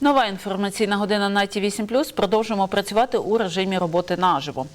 Нова інформаційна година на ті 8 Продовжуємо працювати у режимі роботи наживо.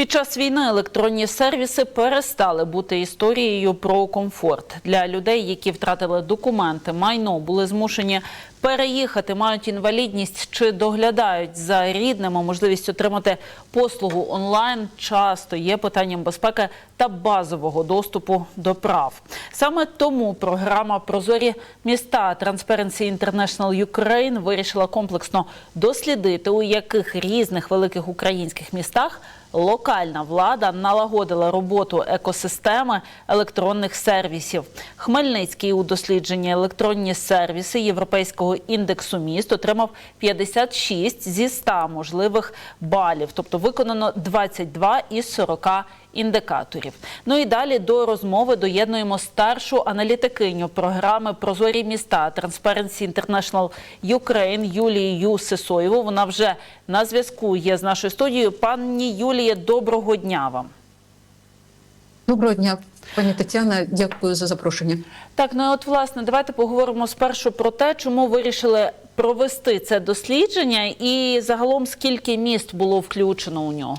Під час війни електронні сервіси перестали бути історією про комфорт для людей, які втратили документи, майно були змушені переїхати, мають інвалідність чи доглядають за рідними. Можливість отримати послугу онлайн часто є питанням безпеки та базового доступу до прав. Саме тому програма Прозорі міста Transparency International Ukraine вирішила комплексно дослідити, у яких різних великих українських містах локальна влада налагодила роботу екосистеми електронних сервісів. Хмельницький у дослідженні електронні сервіси Європейського індексу міст отримав 56 зі 100 можливих балів, тобто виконано 22 із 40 індикаторів. Ну і далі до розмови доєднуємо старшу аналітикиню програми Прозорі міста Transparency International Ukraine Юлію Сисоєву. Вона вже на зв'язку є з нашою студією. Пані Юліє, доброго дня вам. Доброго дня, пані Тетяна. Дякую за запрошення. Так, ну от власне, давайте поговоримо спершу про те, чому вирішили провести це дослідження, і загалом скільки міст було включено у нього.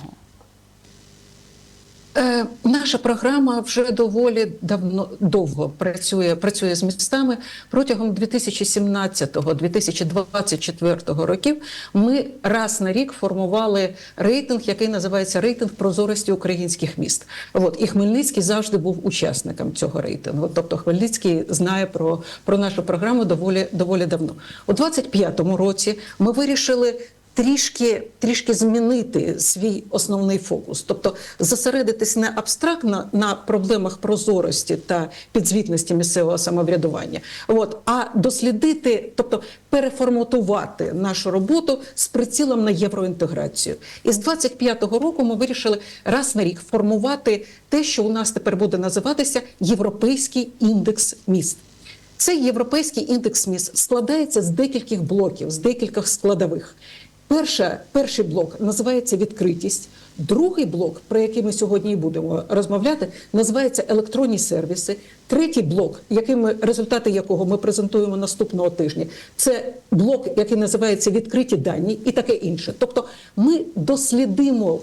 Е, наша програма вже доволі давно довго працює, працює з містами. Протягом 2017-2024 років ми раз на рік формували рейтинг, який називається рейтинг прозорості українських міст. От і Хмельницький завжди був учасником цього рейтингу. Тобто Хмельницький знає про, про нашу програму доволі доволі давно. У 25-му році ми вирішили трішки трішки змінити свій основний фокус, тобто зосередитись не абстрактно на проблемах прозорості та підзвітності місцевого самоврядування, от а дослідити, тобто переформатувати нашу роботу з прицілом на євроінтеграцію. І з 25-го року ми вирішили раз на рік формувати те, що у нас тепер буде називатися Європейський індекс міст. Цей європейський індекс міст складається з декількох блоків, з декількох складових. Перша, перший блок називається відкритість. Другий блок, про який ми сьогодні і будемо розмовляти, називається електронні сервіси. Третій блок, який ми, результати якого ми презентуємо наступного тижня, це блок, який називається відкриті дані і таке інше. Тобто ми дослідимо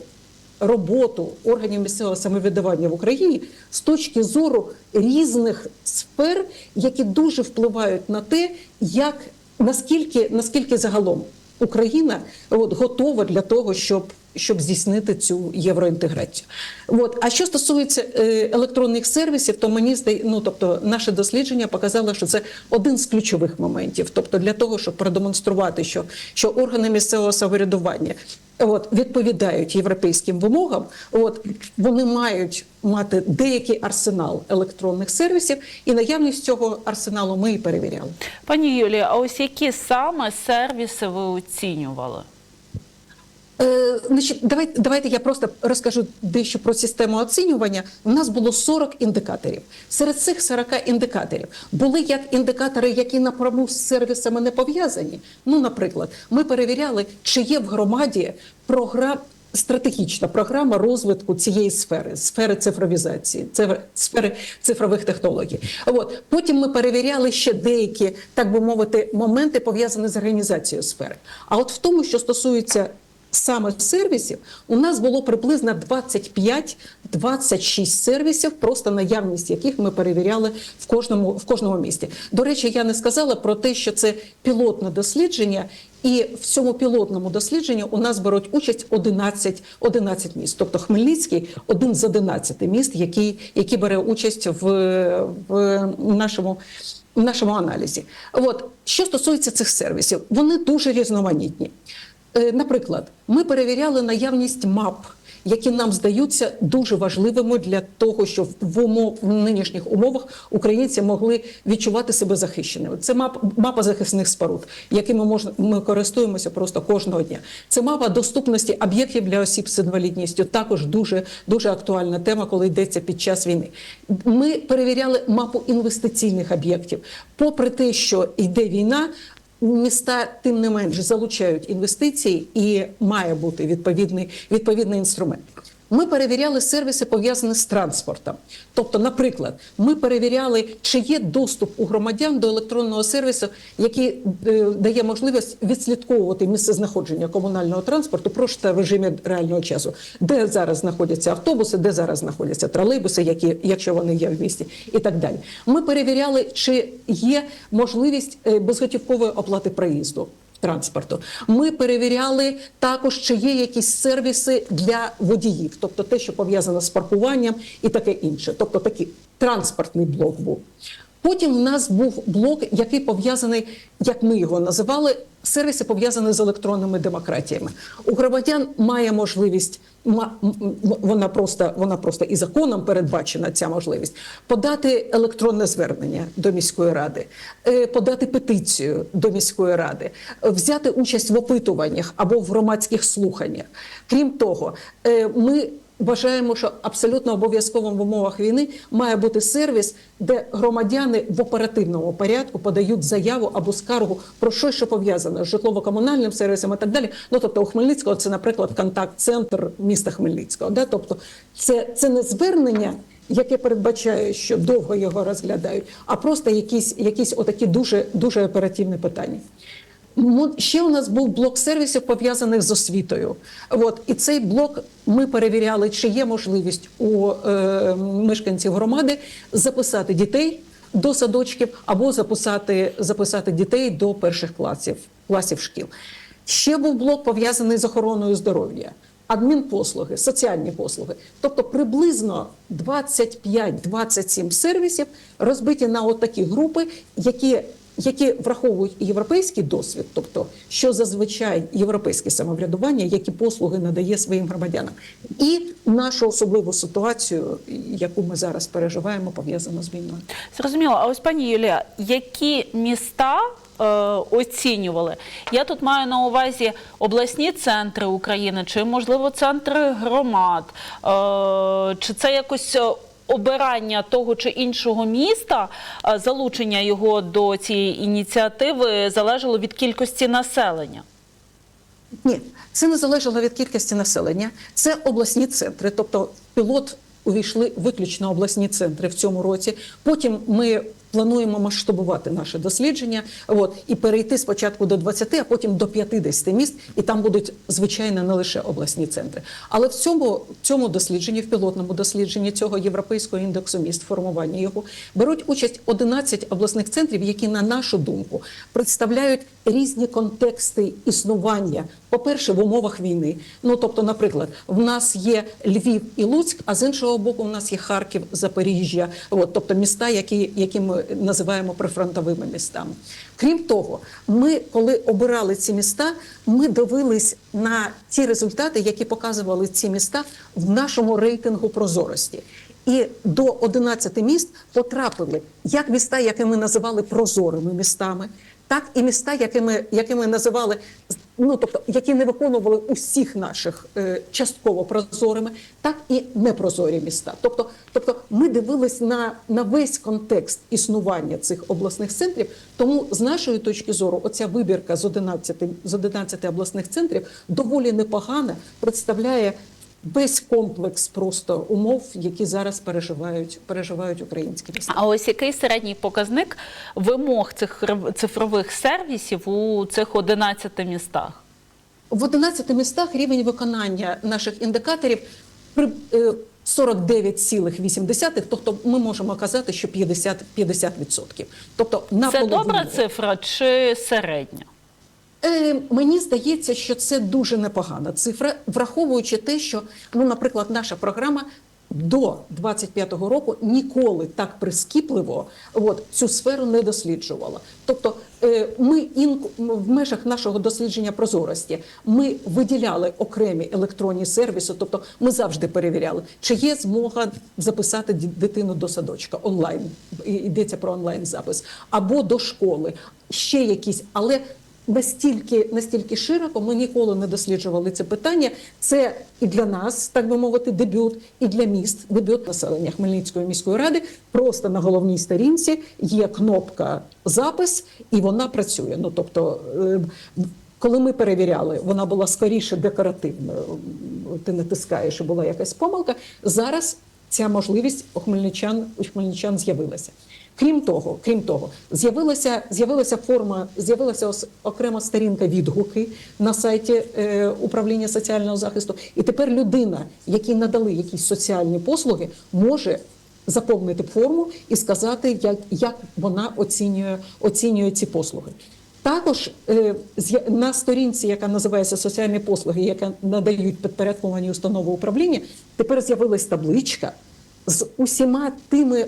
роботу органів місцевого самоврядування в Україні з точки зору різних сфер, які дуже впливають на те, як наскільки, наскільки загалом Україна от, готова для того, щоб щоб здійснити цю євроінтеграцію. От. А що стосується е, електронних сервісів, то мені здає, ну тобто наше дослідження показало, що це один з ключових моментів. Тобто, для того, щоб продемонструвати, що, що органи місцевого самоврядування от, відповідають європейським вимогам, от, вони мають мати деякий арсенал електронних сервісів, і наявність цього арсеналу ми і перевіряли. Пані Юлія, а ось які саме сервіси ви оцінювали? Е, значить, давайте, давайте я просто розкажу дещо про систему оцінювання. У нас було 40 індикаторів. Серед цих 40 індикаторів були як індикатори, які напряму з сервісами не пов'язані. Ну, наприклад, ми перевіряли, чи є в громаді програм. Стратегічна програма розвитку цієї сфери, сфери цифровізації, сфери цифрових технологій. От потім ми перевіряли ще деякі, так би мовити, моменти пов'язані з організацією сфери. А от в тому, що стосується саме сервісів, у нас було приблизно 25-26 сервісів, просто наявність яких ми перевіряли в кожному в кожному місті. До речі, я не сказала про те, що це пілотне дослідження. І в цьому пілотному дослідженні у нас беруть участь 11, 11 міст. Тобто Хмельницький один з 11 міст, який, який бере участь в, в нашому. В нашому аналізі, от що стосується цих сервісів, вони дуже різноманітні. Наприклад, ми перевіряли наявність мап, які нам здаються дуже важливими для того, щоб в умов в нинішніх умовах українці могли відчувати себе захищеними. Це мап, мапа захисних споруд, якими можна ми користуємося просто кожного дня. Це мапа доступності об'єктів для осіб з інвалідністю. Також дуже дуже актуальна тема, коли йдеться під час війни. Ми перевіряли мапу інвестиційних об'єктів, попри те, що йде війна. Міста тим не менш залучають інвестиції і має бути відповідний відповідний інструмент. Ми перевіряли сервіси, пов'язані з транспортом. Тобто, наприклад, ми перевіряли, чи є доступ у громадян до електронного сервісу, який е, дає можливість відслідковувати місце знаходження комунального транспорту просто в режимі реального часу, де зараз знаходяться автобуси, де зараз знаходяться тролейбуси, які, якщо вони є в місті, і так далі. Ми перевіряли, чи є можливість е, безготівкової оплати проїзду транспорту. Ми перевіряли також, чи є якісь сервіси для водіїв, тобто те, що пов'язано з паркуванням і таке інше. Тобто такий транспортний блок був. Потім в нас був блок, який пов'язаний, як ми його називали, сервіси пов'язані з електронними демократіями. У громадян має можливість, вона просто, вона просто і законом передбачена ця можливість, подати електронне звернення до міської ради, е, подати петицію до міської ради, взяти участь в опитуваннях або в громадських слуханнях. Крім того, е, ми Вважаємо, що абсолютно обов'язковим в умовах війни має бути сервіс, де громадяни в оперативному порядку подають заяву або скаргу про щось, що пов'язане з житлово-комунальним сервісом і так далі. Ну тобто у Хмельницького це, наприклад, контакт-центр міста Хмельницького. Да? Тобто, це, це не звернення. Яке передбачає, що довго його розглядають, а просто якісь, якісь отакі дуже дуже оперативні питання. Ще у нас був блок сервісів пов'язаних з освітою. От і цей блок ми перевіряли, чи є можливість у е, мешканців громади записати дітей до садочків або записати, записати дітей до перших класів, класів шкіл. Ще був блок пов'язаний з охороною здоров'я. Адмінпослуги, соціальні послуги, тобто приблизно 25-27 сервісів розбиті на отакі групи, які які враховують європейський досвід, тобто що зазвичай європейське самоврядування, які послуги надає своїм громадянам, і нашу особливу ситуацію, яку ми зараз переживаємо, пов'язану з війною. Зрозуміло. А ось пані Юлія, які міста е, оцінювали? Я тут маю на увазі обласні центри України, чи можливо центри громад, е, чи це якось. Обирання того чи іншого міста, е, залучення його до цієї ініціативи залежало від кількості населення. Ні, це не залежало від кількості населення. Це обласні центри. Тобто, пілот увійшли виключно обласні центри в цьому році. Потім ми плануємо масштабувати наше дослідження от, і перейти спочатку до 20, а потім до 50 міст, і там будуть звичайно не лише обласні центри. Але в цьому, цьому дослідженні, в пілотному дослідженні цього європейського індексу міст, формування його беруть участь 11 обласних центрів, які, на нашу думку, представляють різні контексти існування. По-перше, в умовах війни. Ну тобто, наприклад, в нас є Львів і Луцьк, а з іншого боку, в нас є Харків, Запоріжжя, от, тобто міста, які, які ми називаємо прифронтовими містами. Крім того, ми, коли обирали ці міста, ми дивились на ті результати, які показували ці міста в нашому рейтингу прозорості. І до 11 міст потрапили як міста, які ми називали прозорими містами, так і міста, які ми, які ми називали ну тобто, які не виконували усіх наших е, частково прозорими, так і непрозорі міста. Тобто, тобто ми дивились на, на весь контекст існування цих обласних центрів. Тому з нашої точки зору, оця вибірка з 11, з 11 обласних центрів доволі непогана, представляє. Весь комплекс просто умов, які зараз переживають, переживають українські міста. А ось який середній показник вимог цих цифрових сервісів у цих 11 містах? В 11 містах рівень виконання наших індикаторів при е, 49,8, тобто ми можемо казати, що 50%. 50%. Тобто на Це половину. добра цифра чи середня? Е, мені здається, що це дуже непогана цифра, враховуючи те, що, ну, наприклад, наша програма до 25-го року ніколи так прискіпливо от, цю сферу не досліджувала. Тобто, е, ми ін, в межах нашого дослідження прозорості ми виділяли окремі електронні сервіси, тобто ми завжди перевіряли, чи є змога записати дитину до садочка онлайн, йдеться про онлайн запис, або до школи, ще якісь, але настільки, настільки широко ми ніколи не досліджували це питання. Це і для нас, так би мовити, дебют, і для міст, дебют населення Хмельницької міської ради. Просто на головній сторінці є кнопка запис, і вона працює. Ну тобто. е, коли ми перевіряли, вона була скоріше декоративною. ти натискаєш і була якась помилка. Зараз ця можливість у хмельничан, у хмельничан з'явилася. Крім того, крім того, з'явилася з'явилася форма, з'явилася окрема сторінка відгуки на сайті е, управління соціального захисту. І тепер людина, якій надали якісь соціальні послуги, може заповнити форму і сказати, як, як вона оцінює, оцінює ці послуги. Також е, на сторінці, яка називається соціальні послуги, яка надають підпорядковані установи управління, тепер з'явилась табличка з усіма тими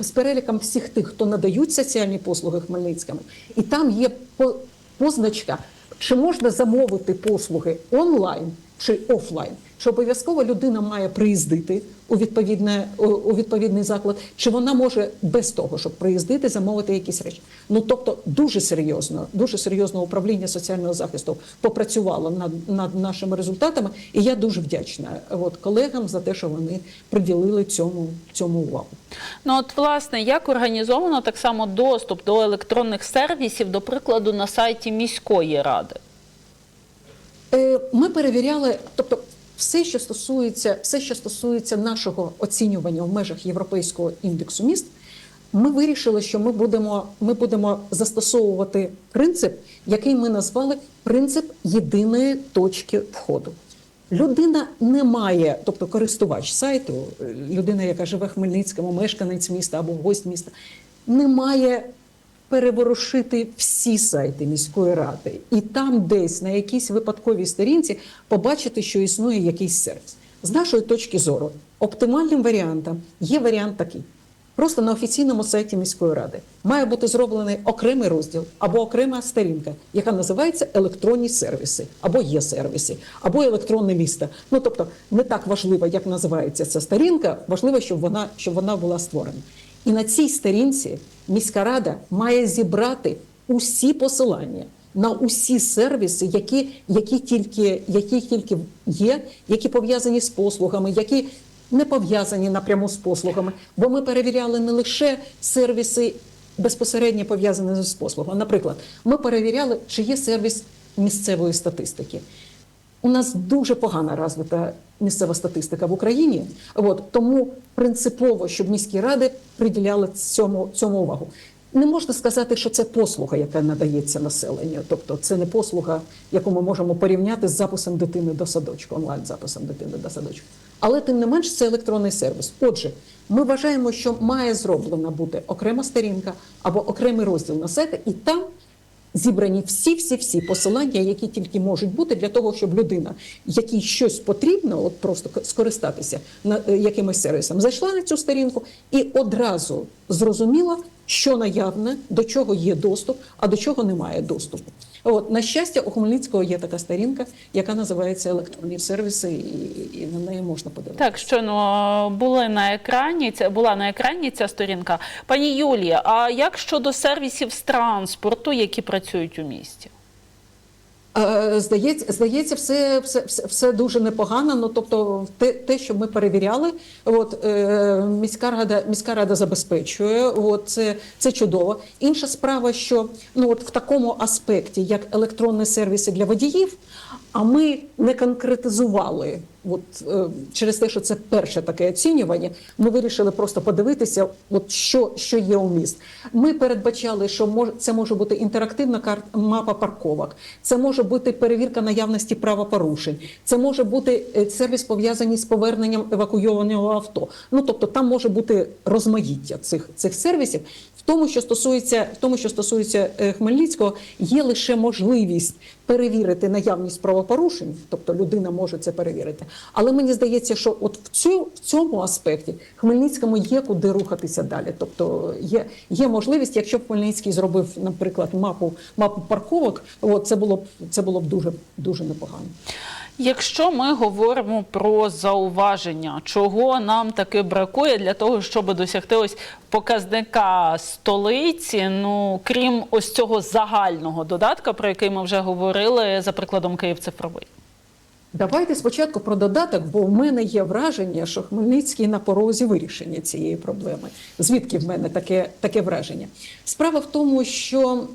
з переліком всіх тих, хто надають соціальні послуги Хмельницькому, і там є по- позначка, чи можна замовити послуги онлайн чи офлайн. Що обов'язково людина має приїздити у відповідне у- відповідний заклад, чи вона може без того, щоб приїздити, замовити якісь речі. Ну тобто, дуже серйозно, дуже серйозно управління соціального захисту попрацювало над, над нашими результатами, і я дуже вдячна от, колегам за те, що вони приділили цьому, цьому увагу. Ну от власне, як організовано так само доступ до електронних сервісів, до прикладу, на сайті міської ради? Е, Ми перевіряли, тобто все, що стосується, все, що стосується нашого оцінювання в межах європейського індексу міст, ми вирішили, що ми будемо, ми будемо застосовувати принцип, який ми назвали принцип єдиної точки входу. Людина не має, тобто користувач сайту, людина, яка живе в Хмельницькому, мешканець міста або гость міста, не має переворушити всі сайти міської ради і там десь на якійсь випадковій сторінці побачити, що існує якийсь сервіс. З нашої точки зору, оптимальним варіантом є варіант такий. Просто на офіційному сайті міської ради має бути зроблений окремий розділ або окрема сторінка, яка називається електронні сервіси, або є сервіси, або електронне місто. Ну тобто не так важливо, як називається ця сторінка, важливо, щоб вона, щоб вона була створена. І на цій сторінці міська рада має зібрати усі посилання на усі сервіси, які, які, тільки, які тільки є, які пов'язані з послугами, які не пов'язані напряму з послугами. Бо ми перевіряли не лише сервіси безпосередньо пов'язані з послугами. Наприклад, ми перевіряли, чи є сервіс місцевої статистики. У нас дуже погано розвита місцева статистика в Україні. От тому принципово, щоб міські ради приділяли цьому, цьому увагу. Не можна сказати, що це послуга, яка надається населенню. Тобто, це не послуга, яку ми можемо порівняти з записом дитини до садочку, онлайн записом дитини до садочку. Але тим не менш це електронний сервіс. Отже, ми вважаємо, що має зроблена бути окрема сторінка або окремий розділ на сайті, і там зібрані всі, всі, всі посилання, які тільки можуть бути для того, щоб людина, якій щось потрібно, от просто скористатися на е, якимось сервісом, зайшла на цю сторінку і одразу зрозуміла, що наявне, до чого є доступ, а до чого немає доступу. От на щастя, у Хмельницького є така сторінка, яка називається електронні сервіси, і, і на неї можна подивитися. Так, щойно були на екрані. Це була на екрані ця сторінка. Пані Юлія, а як щодо сервісів з транспорту, які працюють у місті? Е, Здається, здається, все, все, все, все дуже непогано. Ну тобто, те, те, що ми перевіряли, от е, міська рада, міська рада забезпечує. От це, це чудово. Інша справа, що ну от в такому аспекті, як електронні сервіси для водіїв, а ми не конкретизували. От е, через те, що це перше таке оцінювання, ми вирішили просто подивитися, от що, що є у міст. Ми передбачали, що мож, це може бути інтерактивна кар- мапа парковок, це може бути перевірка наявності правопорушень, це може бути е, сервіс пов'язаний з поверненням евакуйованого авто. Ну тобто там може бути розмаїття цих, цих сервісів. В тому, що стосується, в тому, що стосується е, Хмельницького, є лише можливість перевірити наявність правопорушень, тобто людина може це перевірити. Але мені здається, що от в цю в цьому аспекті Хмельницькому є куди рухатися далі. Тобто є, є можливість, якщо б Хмельницький зробив, наприклад, мапу мапу парковок, от це було б це було б дуже дуже непогано. Якщо ми говоримо про зауваження, чого нам таки бракує для того, щоб досягти ось показника столиці, ну крім ось цього загального додатка, про який ми вже говорили, за прикладом Київ цифровий. Давайте спочатку про додаток, бо в мене є враження, що Хмельницький на порозі вирішення цієї проблеми. Звідки в мене таке, таке враження? Справа в тому, що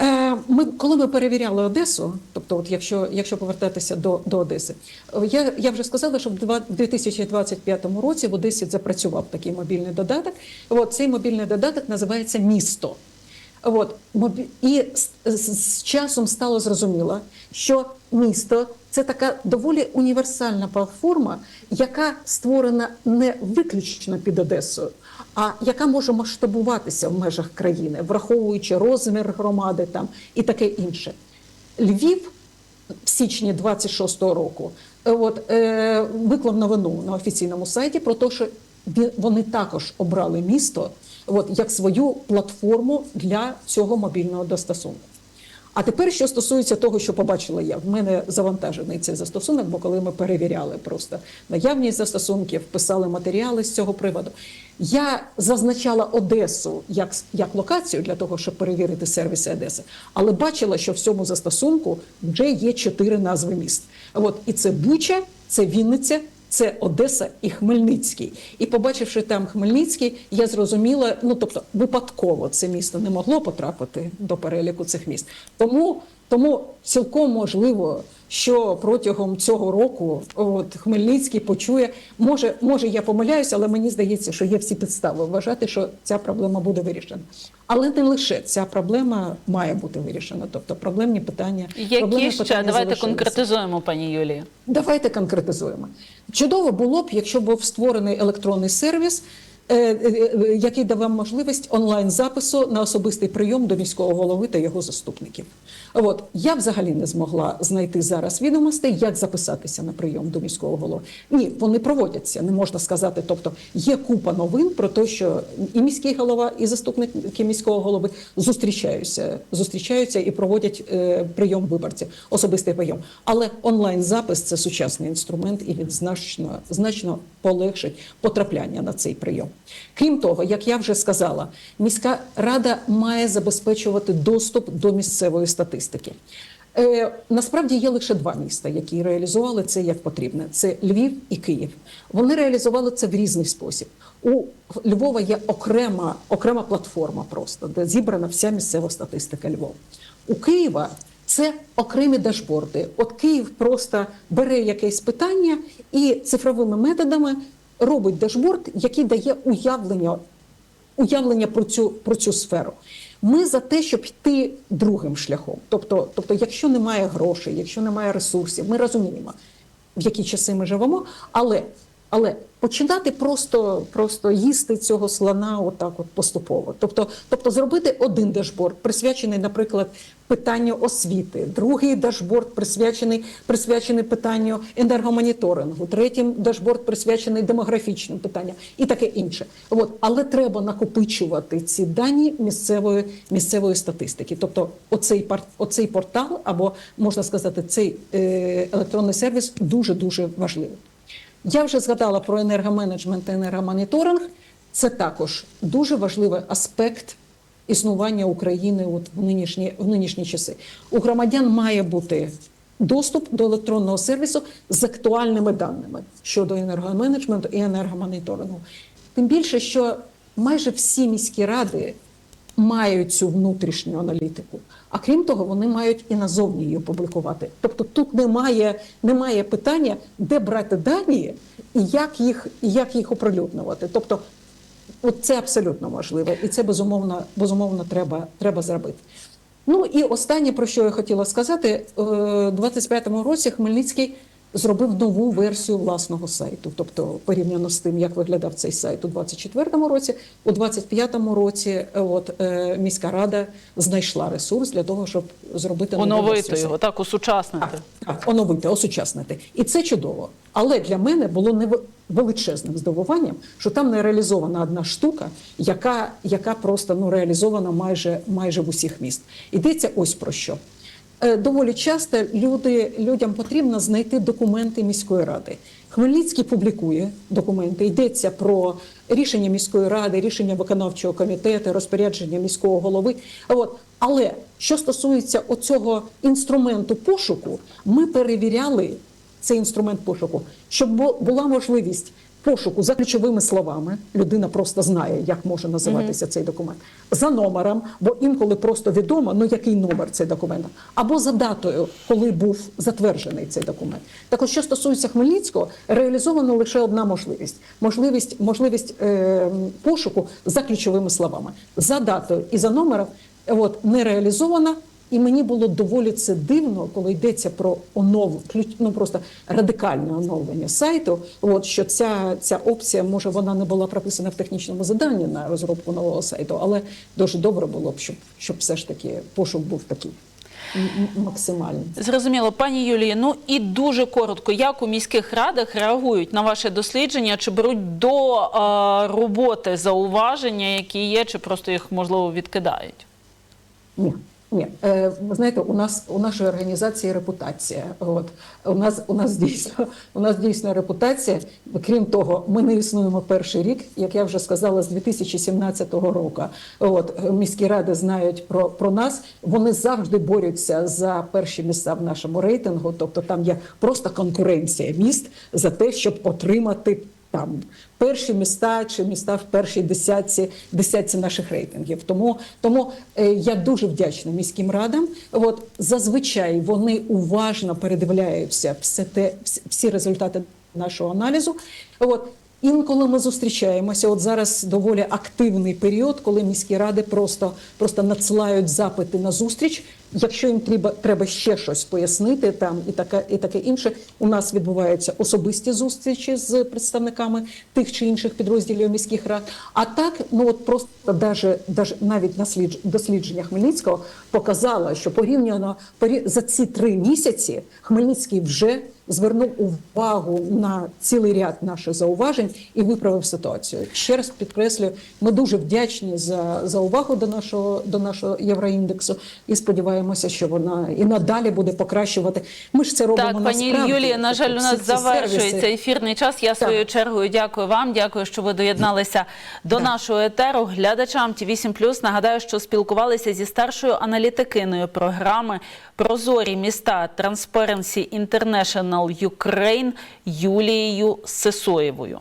Е, Ми, коли ми перевіряли Одесу, тобто, от якщо, якщо повертатися до, до Одеси, я, я вже сказала, що в 2025 році в Одесі запрацював такий мобільний додаток. От, цей мобільний додаток називається Місто. От, і з, з, з часом стало зрозуміло, що місто це така доволі універсальна платформа, яка створена не виключно під Одесою, а яка може масштабуватися в межах країни, враховуючи розмір громади там і таке інше. Львів в січні 26-го року от, е, виклав новину на офіційному сайті про те, що вони також обрали місто от, як свою платформу для цього мобільного застосунку. А тепер, що стосується того, що побачила я, в мене завантажений цей застосунок, бо коли ми перевіряли просто наявність застосунків, писали матеріали з цього приводу. Я зазначала Одесу як, як локацію для того, щоб перевірити сервіси Одеси, але бачила, що в цьому застосунку вже є чотири назви міст. От і це Буча, це Вінниця, це Одеса і Хмельницький. І побачивши там Хмельницький, я зрозуміла, ну тобто випадково це місто не могло потрапити до переліку цих міст. Тому, тому цілком можливо, що протягом цього року от, Хмельницький почує, може, може я помиляюся, але мені здається, що є всі підстави вважати, що ця проблема буде вирішена. Але не лише ця проблема має бути вирішена. Тобто проблемні питання. проблемні ще питання давайте залишилися. конкретизуємо, пані Юлії. Давайте конкретизуємо. Чудово було б, якщо був створений електронний сервіс, е, е, е, який давав можливість онлайн запису на особистий прийом до міського голови та його заступників. От я взагалі не змогла знайти зараз відомостей, як записатися на прийом до міського голови. Ні, вони проводяться, не можна сказати. Тобто є купа новин про те, що і міський голова, і заступники міського голови зустрічаються, зустрічаються і проводять е, прийом виборців, особистий прийом. Але онлайн запис це сучасний інструмент, і він значно значно полегшить потрапляння на цей прийом. Крім того, як я вже сказала, міська рада має забезпечувати доступ до місцевої статистики. Е, насправді є лише два міста, які реалізували це як потрібно: це Львів і Київ. Вони реалізували це в різний спосіб. У Львова є окрема, окрема платформа, просто де зібрана вся місцева статистика Львова. У Києва це окремі дашборди. От Київ просто бере якесь питання і цифровими методами робить дашборд, який дає уявлення уявлення про цю, про цю сферу. Ми за те, щоб йти другим шляхом. Тобто, тобто, якщо немає грошей, якщо немає ресурсів, ми розуміємо, в які часи ми живемо, але, але починати просто, просто їсти цього слона отак от поступово. Тобто, тобто зробити один дашборд, присвячений, наприклад, питанню освіти, другий дашборд присвячений, присвячений питанню енергомоніторингу, третій дашборд присвячений демографічним питанням і таке інше. От, але треба накопичувати ці дані місцевої, місцевої статистики. Тобто, оцей, оцей портал, або можна сказати, цей е, електронний сервіс дуже дуже важливий. Я вже згадала про енергоменеджмент та енергомоніторинг. Це також дуже важливий аспект існування України от в нинішні, в нинішні часи. У громадян має бути доступ до електронного сервісу з актуальними даними щодо енергоменеджменту і енергомоніторингу. Тим більше, що майже всі міські ради мають цю внутрішню аналітику. А крім того, вони мають і назовні її публікувати. Тобто тут немає, немає питання, де брати дані і як їх, як їх оприлюднювати. Тобто, от це абсолютно можливо, і це безумовно, безумовно треба, треба зробити. Ну і останнє, про що я хотіла сказати, е, у 25-му році Хмельницький зробив нову версію власного сайту. Тобто, порівняно з тим, як виглядав цей сайт у 24-му році, у 25-му році е, от, е, міська рада знайшла ресурс для того, щоб зробити нову Оновити версію його, так, усучаснити. Так, так, оновити, осучаснити. І це чудово. Але для мене було не величезним здивуванням, що там не реалізована одна штука, яка, яка просто ну, реалізована майже, майже в усіх міст. Йдеться ось про що. Е, Доволі часто люди, людям потрібно знайти документи міської ради. Хмельницький публікує документи. Йдеться про рішення міської ради, рішення виконавчого комітету, розпорядження міського голови. От. Але що стосується оцього інструменту пошуку, ми перевіряли цей інструмент пошуку, щоб бу- була можливість пошуку за ключовими словами. Людина просто знає, як може називатися цей документ. За номером, бо інколи просто відомо, ну який номер цей документ, або за датою, коли був затверджений цей документ. Так от, що стосується Хмельницького, реалізована лише одна можливість: можливість, можливість е, пошуку за ключовими словами, за датою і за номером. От не реалізована. І мені було доволі це дивно, коли йдеться про онов, ну просто радикальне оновлення сайту. От що ця, ця опція, може, вона не була прописана в технічному заданні на розробку нового сайту, але дуже добре було б, щоб, щоб все ж таки пошук був такий м- м- максимальний. Зрозуміло, пані Юлії. Ну і дуже коротко, як у міських радах реагують на ваше дослідження? Чи беруть до е, роботи зауваження, які є, чи просто їх можливо відкидають? Ні. Ні, е, ви знаєте, у нас у нашої організації репутація. От у нас у нас дійсно у нас дійсно репутація. Крім того, ми не існуємо перший рік, як я вже сказала, з 2017 року. От міські ради знають про, про нас. Вони завжди борються за перші місця в нашому рейтингу. Тобто там є просто конкуренція міст за те, щоб отримати там перші міста чи міста в першій десятці, десятці наших рейтингів. Тому, тому е, я дуже вдячна міським радам. От зазвичай вони уважно передивляються все те, всі- результати нашого аналізу. От Інколи ми зустрічаємося. От зараз доволі активний період, коли міські ради просто, просто надсилають запити на зустріч. Якщо їм треба, треба ще щось пояснити, там і таке, і таке інше. У нас відбуваються особисті зустрічі з представниками тих чи інших підрозділів міських рад. А так, ну от просто даже, даже навіть наслідж- дослідження Хмельницького показало, що порівняно порі- за ці три місяці Хмельницький вже звернув увагу на цілий ряд наших зауважень і виправив ситуацію. Ще раз підкреслюю, ми дуже вдячні за, за увагу до нашого до нашого євроіндексу і сподіваємося, що вона і надалі буде покращувати. Ми ж це робимо Так, пані насправді. Юлія, на жаль, у Тобто нас завершується ефірний час. Я Так. своєю чергою дякую вам. Дякую, що ви доєдналися до нашого етеру. Глядачам ті 8 Нагадаю, що спілкувалися зі старшою аналітикиною програми Прозорі міста Transparency International Ukraine Юлією Сисоєвою.